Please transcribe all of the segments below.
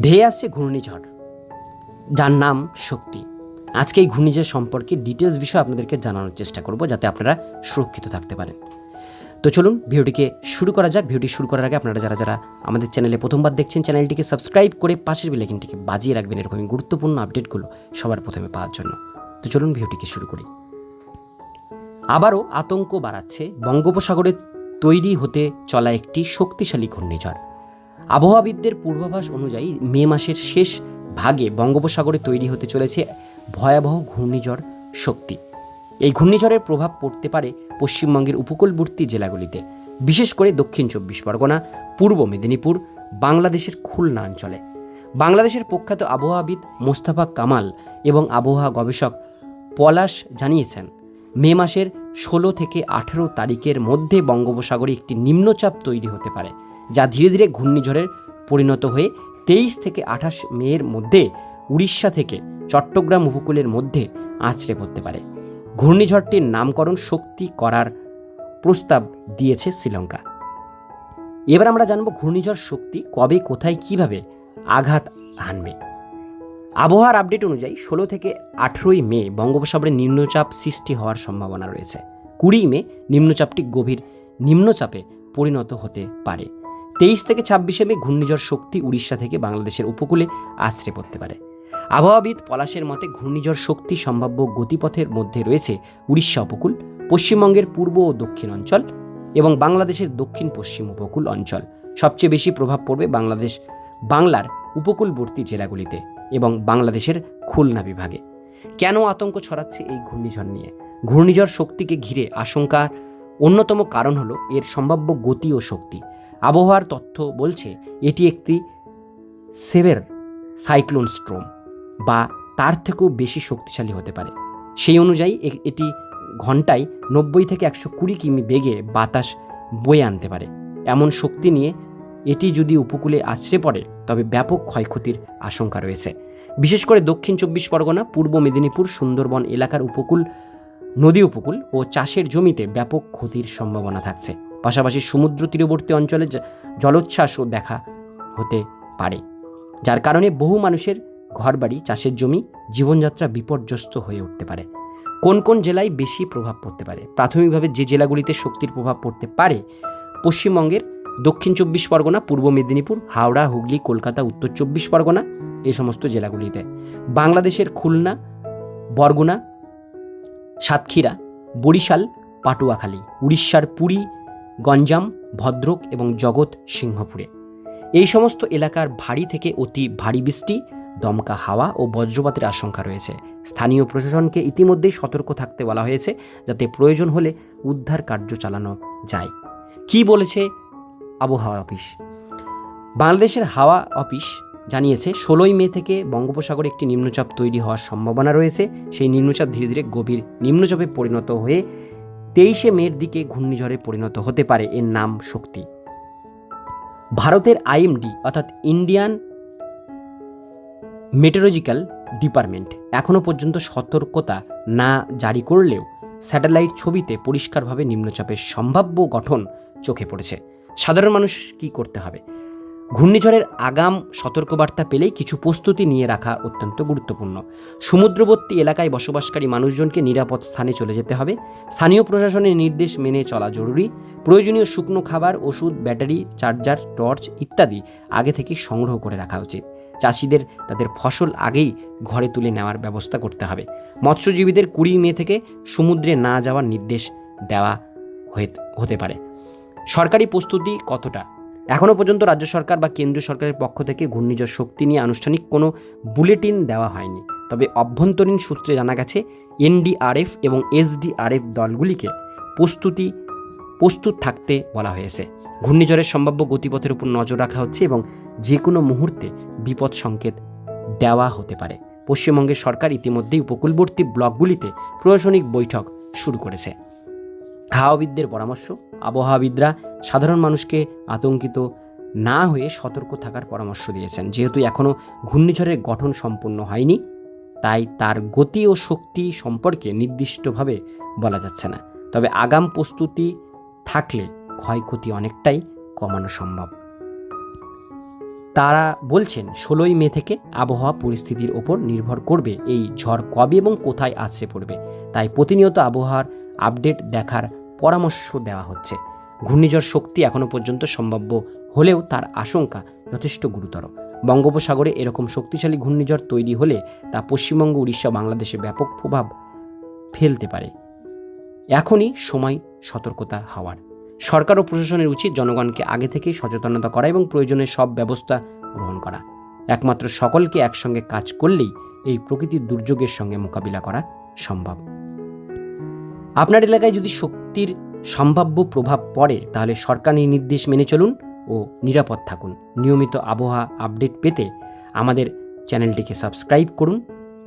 ধেয়ে আসছে ঘূর্ণিঝড়, যার নাম শক্তি। আজকে এই ঘূর্ণিঝড় সম্পর্কে ডিটেলস বিষয় আপনাদেরকে জানানোর চেষ্টা করব, যাতে আপনারা সুরক্ষিত থাকতে পারেন। তো চলুন, ভিডিওটিকে শুরু করা যাক। ভিডিওটি শুরু করার আগে আপনারা যারা যারা আমাদের চ্যানেলে প্রথমবার দেখছেন চ্যানেলটিকে সাবস্ক্রাইব করে পাশের বেলাইকনটিকে বাজিয়ে রাখবেন। এরকমই গুরুত্বপূর্ণ আপডেটগুলো সবার প্রথমে পাওয়ার জন্য। তো চলুন, ভিডিওটিকে শুরু করি। আবারও আতঙ্ক বাড়াচ্ছে বঙ্গোপসাগরে তৈরি হতে চলা একটি শক্তিশালী ঘূর্ণিঝড়। আবহাওয়াবিদদের পূর্বাভাস অনুযায়ী মে মাসের শেষ ভাগে বঙ্গোপসাগরে তৈরি হতে চলেছে ভয়াবহ ঘূর্ণিঝড় শক্তি। এই ঘূর্ণিঝড়ের প্রভাব পড়তে পারে পশ্চিমবঙ্গের উপকূলবর্তী জেলাগুলিতে, বিশেষ করে দক্ষিণ চব্বিশ পরগনা, পূর্ব মেদিনীপুর, বাংলাদেশের খুলনা অঞ্চলে। বাংলাদেশের প্রখ্যাত আবহাওয়াবিদ মোস্তাফা কামাল এবং আবহাওয়া গবেষক পলাশ জানিয়েছেন, মে মাসের ষোলো থেকে আঠেরো তারিখের মধ্যে বঙ্গোপসাগরে একটি নিম্নচাপ তৈরি হতে পারে। যা ধীরে ধীরে ঘূর্ণিঝড়ের পরিণত হয়ে তেইশ থেকে আঠাশ মেয়ের মধ্যে উড়িষ্যা থেকে চট্টগ্রাম উপকূলের মধ্যে আছড়ে পড়তে পারে। ঘূর্ণিঝড়টির নামকরণ শক্তি করার প্রস্তাব দিয়েছে শ্রীলঙ্কা। এবার আমরা জানব ঘূর্ণিঝড় শক্তি কবে, কোথায়, কীভাবে আঘাত হানবে। আবহাওয়ার আপডেট অনুযায়ী ষোলো থেকে আঠেরোই মে বঙ্গোপসাগরে নিম্নচাপ সৃষ্টি হওয়ার সম্ভাবনা রয়েছে। কুড়ি মে নিম্নচাপটি গভীর নিম্নচাপে পরিণত হতে পারে। তেইশ থেকে ছাব্বিশে মে ঘূর্ণিঝড় শক্তি উড়িষ্যা থেকে বাংলাদেশের উপকূলে আশ্রে পড়তে পারে। আবহাওয়াবিদ পলাশের মতে, ঘূর্ণিঝড় শক্তি সম্ভাব্য গতিপথের মধ্যে রয়েছে উড়িষ্যা উপকূল, পশ্চিমবঙ্গের পূর্ব ও দক্ষিণ অঞ্চল এবং বাংলাদেশের দক্ষিণ পশ্চিম উপকূল অঞ্চল। সবচেয়ে বেশি প্রভাব পড়বে বাংলাদেশ, বাংলার উপকূলবর্তী জেলাগুলিতে এবং বাংলাদেশের খুলনা বিভাগে। কেন আতঙ্ক ছড়াচ্ছে এই ঘূর্ণিঝড় নিয়ে? ঘূর্ণিঝড় শক্তিকে ঘিরে আশঙ্কার অন্যতম কারণ হলো এর সম্ভাব্য গতি ও শক্তি। আবহাওয়ার তথ্য বলছে, এটি একটি সেভের সাইক্লোন স্ট্রোম বা তার থেকেও বেশি শক্তিশালী হতে পারে। সেই অনুযায়ী এটি ঘন্টায় নব্বই থেকে একশো কুড়ি কিমি বেগে বাতাস বয়ে আনতে পারে। এমন শক্তি নিয়ে এটি যদি উপকূলে আছড়ে পড়ে, তবে ব্যাপক ক্ষয়ক্ষতির আশঙ্কা রয়েছে। বিশেষ করে দক্ষিণ চব্বিশ পরগনা, পূর্ব মেদিনীপুর, সুন্দরবন এলাকার উপকূল, নদী উপকূল ও চাষের জমিতে ব্যাপক ক্ষতির সম্ভাবনা থাকছে। পাশাপাশি সমুদ্র তীরবর্তী অঞ্চলে জলোচ্ছ্বাসও দেখা হতে পারে, যার কারণে বহু মানুষের ঘরবাড়ি, চাষের জমি, জীবনযাত্রা বিপর্যস্ত হয়ে উঠতে পারে। কোন কোন জেলায় বেশি প্রভাব পড়তে পারে? প্রাথমিকভাবে যে জেলাগুলিতে শক্তির প্রভাব পড়তে পারে, পশ্চিমবঙ্গের দক্ষিণ চব্বিশ পরগনা, পূর্ব মেদিনীপুর, হাওড়া, হুগলি, কলকাতা, উত্তর চব্বিশ পরগনা এই সমস্ত জেলাগুলিতে। বাংলাদেশের খুলনা, বরগুনা, সাতক্ষীরা, বরিশাল, পাটুয়াখালী, উড়িষ্যার পুরী গঞ্জাম, ভদ্রক এবং জগৎ সিংহপুরে। এই সমস্ত এলাকার ভারী থেকে অতি ভারী বৃষ্টি, দমকা হাওয়া ও বজ্রপাতের আশঙ্কা রয়েছে। স্থানীয় প্রশাসনকে ইতিমধ্যেই সতর্ক থাকতে বলা হয়েছে যাতে প্রয়োজন হলে উদ্ধার কার্য চালানো যায়। কি বলেছে আবহাওয়া অফিস? বাংলাদেশের হাওয়া অফিস জানিয়েছে, ষোলোই মে থেকে বঙ্গোপসাগরে একটি নিম্নচাপ তৈরি হওয়ার সম্ভাবনা রয়েছে। সেই নিম্নচাপ ধীরে ধীরে গভীর নিম্নচাপে পরিণত হয়ে তেইশে মের দিকে ঘূর্ণিঝড়ে পরিণত হতে পারে এর নাম শক্তি। ভারতের আইএমডি অর্থাৎ ইন্ডিয়ান মেটেরোলজিক্যাল ডিপার্টমেন্ট এখনও পর্যন্ত সতর্কতা না জারি করলেও স্যাটেলাইট ছবিতে পরিষ্কারভাবে নিম্নচাপের সম্ভাব্য গঠন চোখে পড়েছে। সাধারণ মানুষ কি করতে হবে? ঘূর্ণিঝড়ের আগাম সতর্কবার্তা পেলেই কিছু প্রস্তুতি নিয়ে রাখা অত্যন্ত গুরুত্বপূর্ণ। সমুদ্রবর্তী এলাকায় বসবাসকারী মানুষজনকে নিরাপদ স্থানে চলে যেতে হবে। স্থানীয় প্রশাসনের নির্দেশ মেনে চলা জরুরি। প্রয়োজনীয় শুকনো খাবার, ওষুধ, ব্যাটারি, চার্জার, টর্চ ইত্যাদি আগে থেকে সংগ্রহ করে রাখা উচিত। চাষিদের তাদের ফসল আগেই ঘরে তুলে নেওয়ার ব্যবস্থা করতে হবে। মৎস্যজীবীদের কুড়ি মে থেকে সমুদ্রে না যাওয়ার নির্দেশ দেওয়া হতে পারে। সরকারি প্রস্তুতি কতটা? এখনও পর্যন্ত রাজ্য সরকার বা কেন্দ্রীয় সরকারের পক্ষ থেকে ঘূর্ণিঝড় শক্তি নিয়ে আনুষ্ঠানিক কোনো বুলেটিন দেওয়া হয়নি। তবে অভ্যন্তরীণ সূত্রে জানা গেছে, এনডিআরএফ এবং এসডিআরএফ দলগুলিকে প্রস্তুতি, প্রস্তুত থাকতে বলা হয়েছে। ঘূর্ণিঝড়ের সম্ভাব্য গতিপথের উপর নজর রাখা হচ্ছে এবং যে কোনো মুহূর্তে বিপদ সংকেত দেওয়া হতে পারে। পশ্চিমবঙ্গের সরকার ইতিমধ্যেই উপকূলবর্তী ব্লকগুলিতে প্রশাসনিক বৈঠক শুরু করেছে। হাওয়াবিদদের পরামর্শ। আবহাওয়াবিদরা সাধারণ মানুষকে আতঙ্কিত না হয়ে সতর্ক থাকার পরামর্শ দিয়েছেন। যেহেতু এখনও ঘূর্ণিঝড়ের গঠন সম্পূর্ণ হয়নি, তাই তার গতি ও শক্তি সম্পর্কে নির্দিষ্টভাবে বলা যাচ্ছে না। তবে আগাম প্রস্তুতি থাকলে ক্ষয়ক্ষতি অনেকটাই কমানো সম্ভব। তারা বলছেন, ষোলোই মে থেকে আবহাওয়া পরিস্থিতির ওপর নির্ভর করবে এই ঝড় কবে এবং কোথায় আছড়ে পড়বে। তাই প্রতিনিয়ত আবহাওয়ার আপডেট দেখার পরামর্শ দেওয়া হচ্ছে। ঘূর্ণিঝড় শক্তি এখনও পর্যন্ত সম্ভাব্য হলেও তার আশঙ্কা যথেষ্ট গুরুতর। বঙ্গোপসাগরে এরকম শক্তিশালী ঘূর্ণিঝড় তৈরি হলে তা পশ্চিমবঙ্গ, উড়িষ্যা, বাংলাদেশে ব্যাপক প্রভাব ফেলতে পারে। এখনই সময় সতর্কতা হওয়ার। সরকার ও প্রশাসনের উচিত জনগণকে আগে থেকেই সচেতনতা করা এবং প্রয়োজনে সব ব্যবস্থা গ্রহণ করা। একমাত্র সকলকে একসঙ্গে কাজ করলেই এই প্রকৃতির দুর্যোগের সঙ্গে মোকাবিলা করা সম্ভব। আপনার এলাকায় যদি শক্তির সম্ভাব্য প্রভাব পড়ে, তাহলে সরকারি নির্দেশ মেনে চলুন ও নিরাপদ থাকুন। নিয়মিত আবহাওয়া আপডেট পেতে আমাদের চ্যানেলটিকে সাবস্ক্রাইব করুন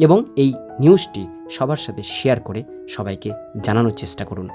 এবং এই নিউজটি সবার সাথে শেয়ার করে সবাইকে জানানোর চেষ্টা করুন।